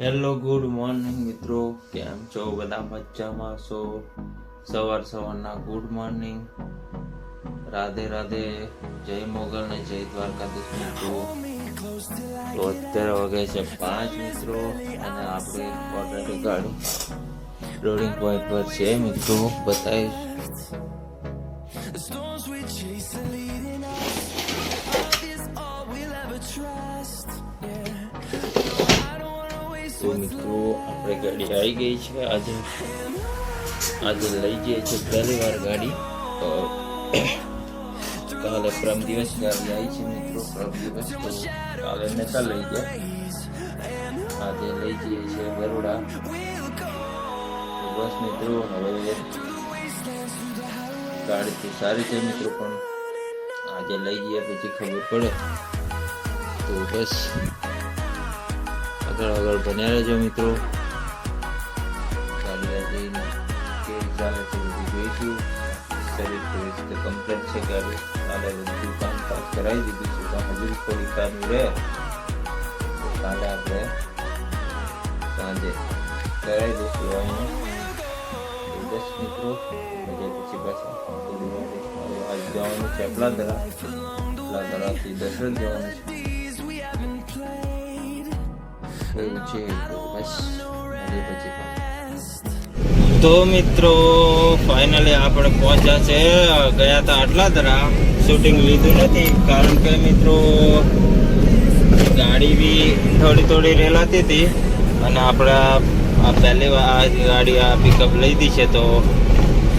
Hello good morning મિત્રો. કેમ છો? બધા મજામાં છો? સવાર સવારના ગુડ મોર્નિંગ રાધે રાધે. જય મોગલ ને જય દ્વારકાધીશ મિત્રો તો અત્યારે વાગે છે પાંચ, મિત્રો. અને આપણે ઓલરેડી ગાડી લોડિંગ પોઈન્ટ પર છે, મિત્રો. બતાવીશ. તો મિત્રો. આપણે ગાડી આવી ગઈ છે. આજે આજે લઈ જઈએ છીએ પહેલી વાર ગાડી. તો કાલે પરમ દિવસ ગાડી આવી છે મિત્રો. પરમ દિવસ તો કાલે નતા લઈ ગયા. આજે લઈ જઈએ છીએ બરોડા. બસ મિત્રો, હવે ગાડી તો સારી છે મિત્રો પણ. આજે લઈ જઈએ, પછી ખબર પડે. તો બસ. આગળ આગળ બન્યા રહેજો મિત્રો. ચાલે શરીર થોડી રીતે કમ્પ્લેટ છે ગાડી કાલે બધું કરાવી દીધું છે. તો હજુ થોડી કામનું રહે. કાલે આપણે સાંજે કરાવી દઈશું તો બસ મિત્રો, મજા પછી પાછા હવે આજ જવાનું છે અપલાદરા દશરથ જવાનું છે. એવું છે બસ મળીએ પછી તો મિત્રો ફાઇનલી આપણે પહોંચ્યા છે. ગયા હતા આટલાદરા. શૂટિંગ લીધું નથી. કારણ કે મિત્રો, ગાડી બી થોડી થોડી રેલાતી હતી. અને આપણે આ પહેલી વાર ગાડી આ પિકઅપ લીધી છે તો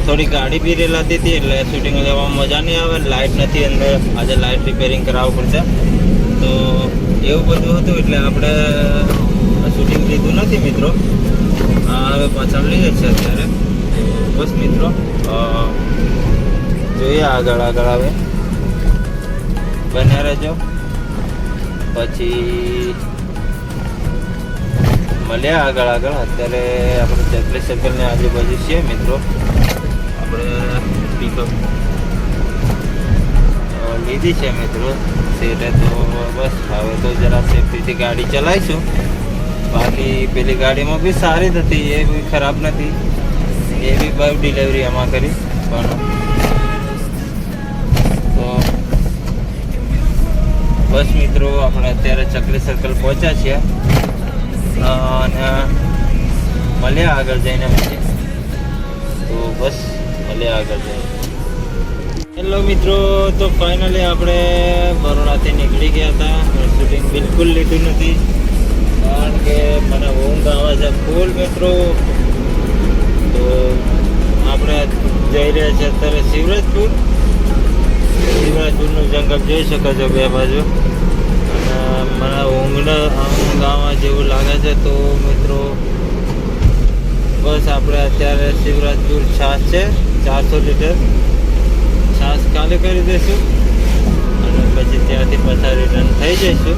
થોડી ગાડી બી રેલાતી હતી એટલે શૂટિંગ લેવામાં મજા નહીં આવે. લાઇટ નથી અંદર. આજે લાઇટ રિપેરિંગ કરાવવું પડશે. તો એવું બધું હતું એટલે આપણે શૂટિંગ લીધું નથી મિત્રો. હવે પાછળ લઈએ છે અત્યારે. બસ મિત્રો જોઈએ આગળ આગળ આવે. બન્યા રહેજો. પછી મળ્યા આગળ આગળ. અત્યારે આપણે ચકલી સર્કલની આજુબાજુ છીએ મિત્રો. આપણે પિકઅપ લીધી છે મિત્રો. સેટે તો બસ, હવે તો જરા સેફટીથી ગાડી ચલાવીશું. બાકી પેલી ગાડીમાં બી સારી જ હતી, એ બી ખરાબ નથી. એ બી બાય ડિલિવરી એમાં કરી, પણ તો બસ મિત્રો, આપણે અત્યારે ચકલી સર્કલ પહોંચ્યા છીએ. અને મળ્યા આગળ જઈને પછી. તો બસ મળ્યા આગળ જઈને. હેલો મિત્રો, તો ફાઇનલી આપણે બરોડાથી નીકળી ગયા હતા. શૂટિંગ બિલકુલ લીધું નથી. કારણ કે મને ઊંઘ આવે છે ફૂલ મિત્રો. તો આપણે જઈ રહ્યા છીએ અત્યારે શિવરાજપુર. શિવરાજપુરનું જંગલ જોઈ શકો છો બે બાજુ. અને મને ઊંઘ ઊંઘ આવવા જેવું લાગે છે તો મિત્રો, બસ આપણે અત્યારે શિવરાજપુર છાસ છે, ચારસો લીટર. છાસ ખાલી કરી દઈશું. અને પછી ત્યાંથી પાછા રિટર્ન થઈ જઈશું.